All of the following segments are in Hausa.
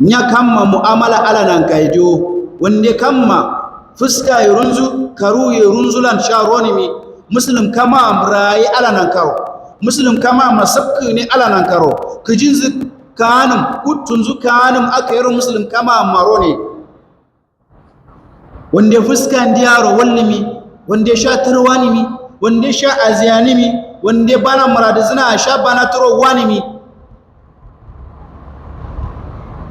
nya kamma mu'amala ala nan kaijo wande kamma fuska ya runzu karu ya runzulan sharoni mi. Muslim kama amrayi ala nan karo. Muslim kama masabki ne ala nan karo. Kijin zu kanum kutun zu kanum aka yaro muslim kama maro ne. Wande fuska ndiyaro wallimi wande sha tarwani mi wande sha aziyani mi wande bana muradu zina sha bana turo wani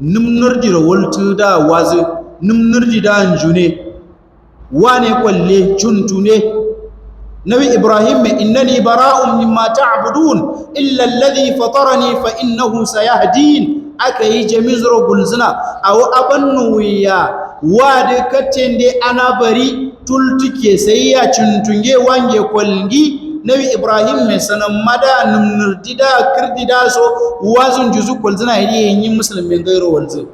nimnirdiro waltu da wazi nimnirdi da njune wane kwalle cuntune nabi ibrahim innani bara'un mimma ta'budun illa alladhi fatarani fa innahu sayahdin. Akai jamizro gulzina aw abannu wiya wade katende ana bari tultuke sai ya cuntunge wange kwalgi nabi ibrahim mai sanan mada numnurdida kirdida so wazun juzu kwalzina hidi yin musulmin gairo walzu.